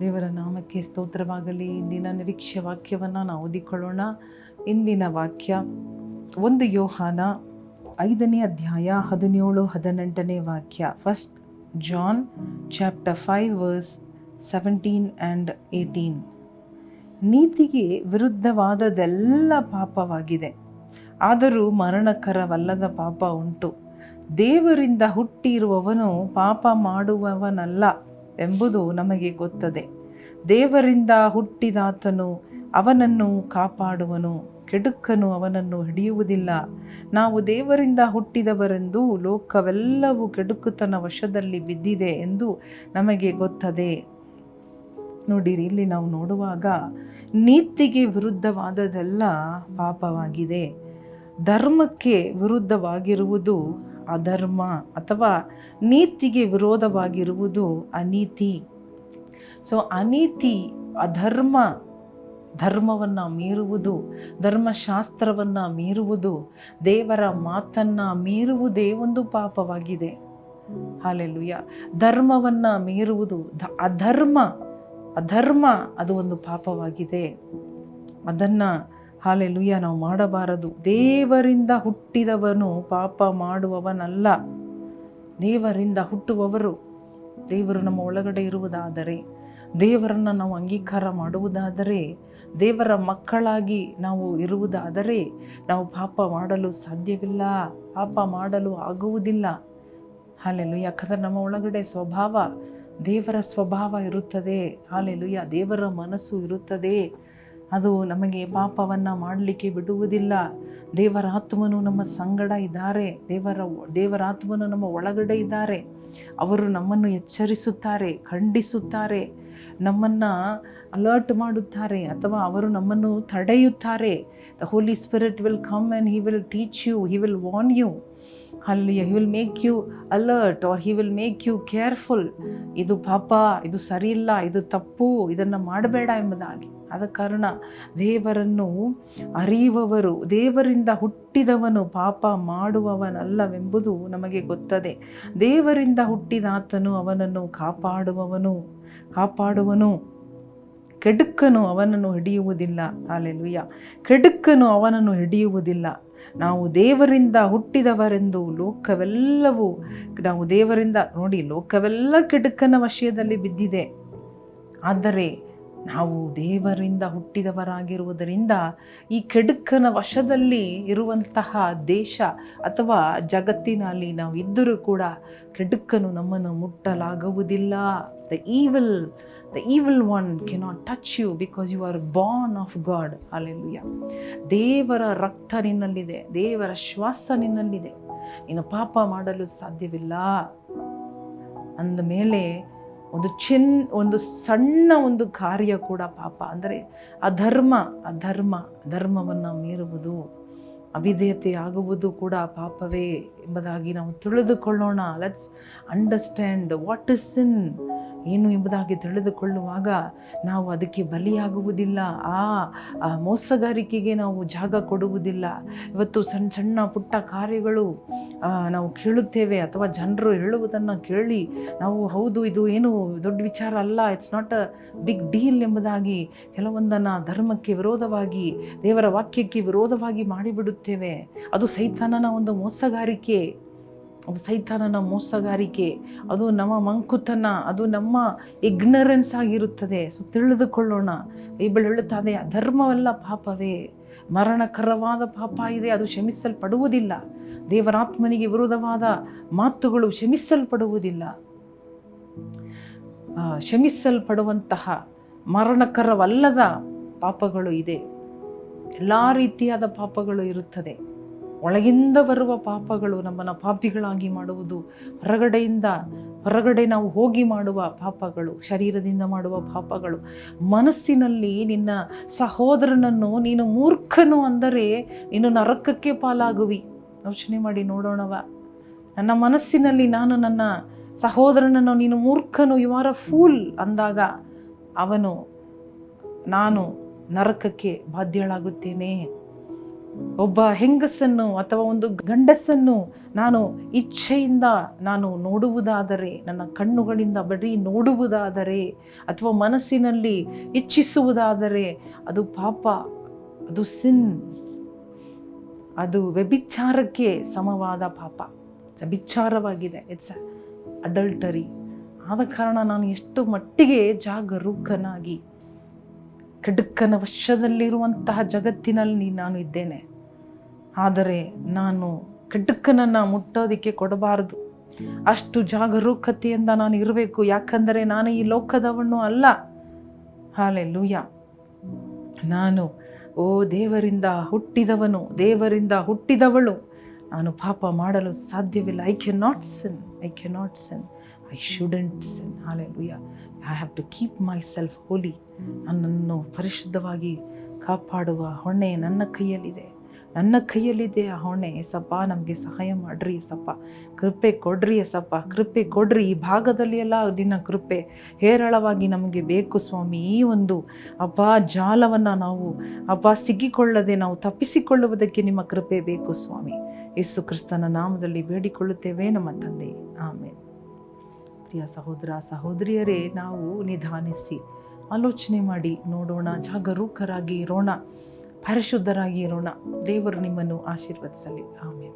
ದೇವರ ನಾಮಕ್ಕೆ ಸ್ತೋತ್ರವಾಗಲಿ. ಇಂದಿನ ನಿರೀಕ್ಷೆ ವಾಕ್ಯವನ್ನು ನಾವು ಓದಿಕೊಳ್ಳೋಣ. ಇಂದಿನ ವಾಕ್ಯ ಒಂದು ಯೋಹಾನ ಐದನೇ ಅಧ್ಯಾಯ ಹದಿನೇಳು ಹದಿನೆಂಟನೇ ವಾಕ್ಯ. First John chapter five verse seventeen and eighteen ನೀತಿಗೆ ವಿರುದ್ಧವಾದದೆಲ್ಲ ಪಾಪವಾಗಿದೆ. ಆದರೂ ಮರಣಕರವಲ್ಲದ ಪಾಪ ಉಂಟು. ದೇವರಿಂದ ಹುಟ್ಟಿರುವವನು ಪಾಪ ಮಾಡುವವನಲ್ಲ. ಎಂಬುದು ನಮಗೆ ಗೊತ್ತದೆ. ದೇವರಿಂದ ಹುಟ್ಟಿದಾತನು ಅವನನ್ನು ಕಾಪಾಡುವನು, ಕೆಡುಕನು ಅವನನ್ನು ಹಿಡಿಯುವುದಿಲ್ಲ. ನಾವು ದೇವರಿಂದ ಹುಟ್ಟಿದವರೆಂದು ಲೋಕವೆಲ್ಲವೂ ಕೆಡುಕುತನ ವಶದಲ್ಲಿ ಬಿದ್ದಿದೆ ಎಂದು ನಮಗೆ ಗೊತ್ತದೆ. ನೋಡಿರಿ, ಇಲ್ಲಿ ನಾವು ನೋಡುವಾಗ ನೀತಿಗೆ ವಿರುದ್ಧವಾದದೆಲ್ಲ ಪಾಪವಾಗಿದೆ. ಧರ್ಮಕ್ಕೆ ವಿರುದ್ಧವಾಗಿರುವುದು ಅಧರ್ಮ ಅಥವಾ ನೀತಿಗೆ ವಿರೋಧವಾಗಿರುವುದು ಅನೀತಿ. ಸೊ ಅನೀತಿ ಅಧರ್ಮ, ಧರ್ಮವನ್ನು ಮೀರುವುದು, ಧರ್ಮಶಾಸ್ತ್ರವನ್ನು ಮೀರುವುದು, ದೇವರ ಮಾತನ್ನು ಮೀರುವುದೇ ಒಂದು ಪಾಪವಾಗಿದೆ. ಹಾಲೆಲುಯ್ಯ ಧರ್ಮವನ್ನು ಮೀರುವುದು ಅಧರ್ಮ ಅಧರ್ಮ ಅದು ಒಂದು ಪಾಪವಾಗಿದೆ. ಅದನ್ನು ಹಾಲೆಲುಯ್ಯ, ನಾವು ಮಾಡಬಾರದು. ದೇವರಿಂದ ಹುಟ್ಟಿದವನು ಪಾಪ ಮಾಡುವವನಲ್ಲ. ದೇವರಿಂದ ಹುಟ್ಟುವವರು. ದೇವರು ನಮ್ಮ ಒಳಗಡೆ ಇರುವುದಾದರೆ, ದೇವರನ್ನು ನಾವು ಅಂಗೀಕಾರ ಮಾಡುವುದಾದರೆ, ದೇವರ ಮಕ್ಕಳಾಗಿ ನಾವು ಇರುವುದಾದರೆ, ನಾವು ಪಾಪ ಮಾಡಲು ಸಾಧ್ಯವಿಲ್ಲ, ಪಾಪ ಮಾಡಲು ಆಗುವುದಿಲ್ಲ. ಹಾಲೆಲು ಯಾಕಂದರೆ ನಮ್ಮ ಒಳಗಡೆ ಸ್ವಭಾವ, ದೇವರ ಸ್ವಭಾವ ಇರುತ್ತದೆ. ಹಾಲೆಲುಯ್ಯ, ದೇವರ ಮನಸ್ಸು ಇರುತ್ತದೆ. ಅದು ನಮಗೆ ಪಾಪವನ್ನು ಮಾಡಲಿಕ್ಕೆ ಬಿಡುವುದಿಲ್ಲ. ದೇವರಾತ್ಮನು ನಮ್ಮ ಸಂಗಡ ಇದ್ದಾರೆ. ದೇವರ ದೇವರಾತ್ಮನು ನಮ್ಮ ಒಳಗಡೆ ಇದ್ದಾರೆ. ಅವರು ನಮ್ಮನ್ನು ಎಚ್ಚರಿಸುತ್ತಾರೆ, ಖಂಡಿಸುತ್ತಾರೆ, ನಮ್ಮನ್ನು ಅಲರ್ಟ್ ಮಾಡುತ್ತಾರೆ, ಅಥವಾ ಅವರು ನಮ್ಮನ್ನು ತಡೆಯುತ್ತಾರೆ. The Holy Spirit will come and he will teach you he will warn you ಅಲ್ಲಿ he will make you alert or he will make you careful ಇದು ಪಾಪ, ಇದು ಸರಿಯಿಲ್ಲ, ಇದು ತಪ್ಪು, ಇದನ್ನು ಮಾಡಬೇಡ ಎಂಬುದಾಗಿ. ಆದ ಕಾರಣ ದೇವರನ್ನು ಅರಿಯುವವರು, ದೇವರಿಂದ ಹುಟ್ಟಿದವನು ಪಾಪ ಮಾಡುವವನಲ್ಲವೆಂಬುದು ನಮಗೆ ಗೊತ್ತದೆ. ದೇವರಿಂದ ಹುಟ್ಟಿದಾತನು ಅವನನ್ನು ಕಾಪಾಡುವವನು, ಕಾಪಾಡುವನು. ಕೆಡುಕನು ಅವನನ್ನು ಹಿಡಿಯುವುದಿಲ್ಲ. ಅಲ್ಲೆಲುಯ್ಯ ಕೆಡುಕನು ಅವನನ್ನು ಹಿಡಿಯುವುದಿಲ್ಲ. ನಾವು ದೇವರಿಂದ ಹುಟ್ಟಿದವರೆಂದು ಲೋಕವೆಲ್ಲವೂ, ನಾವು ದೇವರಿಂದ ನೋಡಿ ಲೋಕವೆಲ್ಲ ಕೆಡುಕನ ವಶಯದಲ್ಲಿ ಬಿದ್ದಿದೆ. ಆದರೆ ನಾವು ದೇವರಿಂದ ಹುಟ್ಟಿದವರಾಗಿರುವುದರಿಂದ ಈ ಕೆಡುಕನ ವಶದಲ್ಲಿ ಇರುವಂತಹ ದೇಶ ಅಥವಾ ಜಗತ್ತಿನಲ್ಲಿ ನಾವು ಇದ್ದರೂ ಕೂಡ ಕೆಡುಕನು ನಮ್ಮನ್ನು ಮುಟ್ಟಲಾಗುವುದಿಲ್ಲ. The evil the evil one cannot touch you because you are born of God alleluia ದೇವರ ರಕ್ತ ನಿನ್ನಲ್ಲಿದೆ, ದೇವರ ಶ್ವಾಸ ನಿನ್ನಲ್ಲಿದೆ. ನೀನು ಪಾಪ ಮಾಡಲು ಸಾಧ್ಯವಿಲ್ಲ. ಅಂದ ಮೇಲೆ ಒಂದು ಚಿನ್, ಒಂದು ಸಣ್ಣ ಒಂದು ಕಾರ್ಯ ಕೂಡ ಪಾಪ. ಅಂದರೆ ಅಧರ್ಮ ಅಧರ್ಮ ಧರ್ಮವನ್ನು ಮೀರುವುದು, ಅವಿಧೇಯತೆ ಆಗುವುದು ಕೂಡ ಪಾಪವೇ ಎಂಬುದಾಗಿ ನಾವು ತಿಳಿದುಕೊಳ್ಳೋಣ. Let's understand what is sin ಏನು ಎಂಬುದಾಗಿ ತಿಳಿದುಕೊಳ್ಳುವಾಗ ನಾವು ಅದಕ್ಕೆ ಬಲಿಯಾಗುವುದಿಲ್ಲ. ಆ ಮೋಸಗಾರಿಕೆಗೆ ನಾವು ಜಾಗ ಕೊಡುವುದಿಲ್ಲ. ಇವತ್ತು ಸಣ್ಣ ಸಣ್ಣ, ಪುಟ್ಟ ಕಾರ್ಯಗಳು ನಾವು ಕೇಳುತ್ತೇವೆ ಅಥವಾ ಜನರು ಹೇಳುವುದನ್ನು ಕೇಳಿ ನಾವು ಹೌದು, ಇದು ಏನು ದೊಡ್ಡ ವಿಚಾರ ಅಲ್ಲ it's not a big deal ಎಂಬುದಾಗಿ ಕೆಲವೊಂದನ್ನು ಧರ್ಮಕ್ಕೆ ವಿರೋಧವಾಗಿ, ದೇವರ ವಾಕ್ಯಕ್ಕೆ ವಿರೋಧವಾಗಿ ಮಾಡಿಬಿಡುತ್ತೇವೆ. ಅದು ಸೈತಾನನ ಒಂದು ಮೋಸಗಾರಿಕೆ. ಅದು ಸೈತಾನನ ಮೋಸಗಾರಿಕೆ, ಅದು ನಮ್ಮ ಮಂಕುತನ, ಅದು ನಮ್ಮ ಇಗ್ನರೆನ್ಸ್ ಆಗಿರುತ್ತದೆ. ಸೊ ತಿಳಿದುಕೊಳ್ಳೋಣ. ಬೈಬಲ್ ಹೇಳುತ್ತದೆ ಅಧರ್ಮವೆಲ್ಲ ಪಾಪವೇ, ಮರಣಕರವಾದ ಪಾಪ ಇದೆ, ಅದು ಕ್ಷಮಿಸಲ್ಪಡುವುದಿಲ್ಲ. ದೇವರಾತ್ಮನಿಗೆ ವಿರೋಧವಾದ ಮಾತುಗಳು ಕ್ಷಮಿಸಲ್ಪಡುವುದಿಲ್ಲ. ಕ್ಷಮಿಸಲ್ಪಡುವಂತಹ ಮರಣಕರವಲ್ಲದ ಪಾಪಗಳು ಇದೆ. ಎಲ್ಲ ರೀತಿಯಾದ ಪಾಪಗಳು ಇರುತ್ತದೆ. ಒಳಗಿಂದ ಬರುವ ಪಾಪಗಳು ನಮ್ಮನ್ನು ಪಾಪಿಗಳಾಗಿ ಮಾಡುವುದು, ಹೊರಗಡೆಯಿಂದ, ಹೊರಗಡೆ ನಾವು ಹೋಗಿ ಮಾಡುವ ಪಾಪಗಳು, ಶರೀರದಿಂದ ಮಾಡುವ ಪಾಪಗಳು. ಮನಸ್ಸಿನಲ್ಲಿ ನಿನ್ನ ಸಹೋದರನನ್ನು ನೀನು ಮೂರ್ಖನು ಅಂದರೆ ನೀನು ನರಕಕ್ಕೆ ಪಾಲಾಗುವಿ. ಯೋಚನೆ ಮಾಡಿ ನೋಡೋಣವ. ನನ್ನ ಮನಸ್ಸಿನಲ್ಲಿ ನಾನು ನನ್ನ ಸಹೋದರನನ್ನು ನೀನು ಮೂರ್ಖನು ಯು ಆರ್ ಫೂಲ್ ಅಂದಾಗ ಅವನು, ನಾನು ನರಕಕ್ಕೆ ಬಾಧ್ಯಳಾಗುತ್ತೇನೆ. ಒಬ್ಬ ಹೆಂಗಸನ್ನು ಅಥವಾ ಒಂದು ಗಂಡಸನ್ನು ನಾನು ಇಚ್ಛೆಯಿಂದ ನಾನು ನೋಡುವುದಾದರೆ, ನನ್ನ ಕಣ್ಣುಗಳಿಂದ ಬರೀ ನೋಡುವುದಾದರೆ ಅಥವಾ ಮನಸ್ಸಿನಲ್ಲಿ ಇಚ್ಛಿಸುವುದಾದರೆ ಅದು ಪಾಪ, ಅದು ಸಿನ್ ಅದು ವ್ಯಭಿಚಾರಕ್ಕೆ ಸಮವಾದ ಪಾಪ. ವ್ಯಭಿಚಾರವಾಗಿದೆ. ಇಟ್ಸ್ ಅಡಲ್ಟರಿ ಆದ ಕಾರಣ ನಾನು ಎಷ್ಟು ಮಟ್ಟಿಗೆ ಜಾಗರೂಕನಾಗಿ ಖಡ್ಕನ ವಶದಲ್ಲಿರುವಂತಹ ಜಗತ್ತಿನಲ್ಲಿ ನಾನು ಇದ್ದೇನೆ. ಆದರೆ ನಾನು ಕಡುಕನನ್ನು ಮುಟ್ಟೋದಕ್ಕೆ ಕೊಡಬಾರದು. ಅಷ್ಟು ಜಾಗರೂಕತೆಯಿಂದ ನಾನು ಇರಬೇಕು. ಯಾಕಂದರೆ ನಾನು ಈ ಲೋಕದವನು ಅಲ್ಲ. ಹಾಲೆ ಲೂಯ ನಾನು, ಓ ದೇವರಿಂದ ಹುಟ್ಟಿದವನು, ದೇವರಿಂದ ಹುಟ್ಟಿದವಳು. ನಾನು ಪಾಪ ಮಾಡಲು ಸಾಧ್ಯವಿಲ್ಲ. I can not sin I can not sin I shouldn't sin hallelujah I have to keep myself holy ನನ್ನನ್ನು ಪರಿಶುದ್ಧವಾಗಿ ಕಾಪಾಡುವ ಹೊಣೆ ನನ್ನ ಕೈಯಲ್ಲಿದೆ. ನನ್ನ ಕೈಯಲ್ಲಿದೆ ಆ ಹೊಣೆ. ಸಪ್ಪ, ನಮಗೆ ಸಹಾಯ ಮಾಡ್ರಿ ಸಪ್ಪ. ಕೃಪೆ ಕೊಡ್ರಿ ಸಪ್ಪ. ಕೃಪೆ ಕೊಡ್ರಿ. ಈ ಭಾಗದಲ್ಲಿ ಎಲ್ಲ ದಿನ ಕೃಪೆ. ಹೇರಳವಾಗಿ ನಮಗೆ ಬೇಕು ಸ್ವಾಮಿ. ಈ ಒಂದು ಅಪ್ಪ ಜಾಲವನ್ನು ನಾವು ಅಪ್ಪ ಸಿಕ್ಕಿಕೊಳ್ಳದೆ ನಾವು ತಪ್ಪಿಸಿಕೊಳ್ಳುವುದಕ್ಕೆ ನಿಮ್ಮ ಕೃಪೆ ಬೇಕು ಸ್ವಾಮಿ. ಯೇಸು ಕ್ರಿಸ್ತನ ನಾಮದಲ್ಲಿ ಬೇಡಿಕೊಳ್ಳುತ್ತೇವೆ ನಮ್ಮ ತಂದೆ. ಆಮೇಲೆ ಪ್ರಿಯ ಸಹೋದರ ಸಹೋದರಿಯರೇ, ನಾವು ನಿಧಾನಿಸಿ ಆಲೋಚನೆ ಮಾಡಿ ನೋಡೋಣ, ಜಾಗರೂಕರಾಗಿ ಇರೋಣ, ಪರಿಶುದ್ಧರಾಗಿ ಇರೋಣ. ದೇವರು ನಿಮ್ಮನ್ನು ಆಶೀರ್ವದಿಸಲಿ. ಆಮೇಲೆ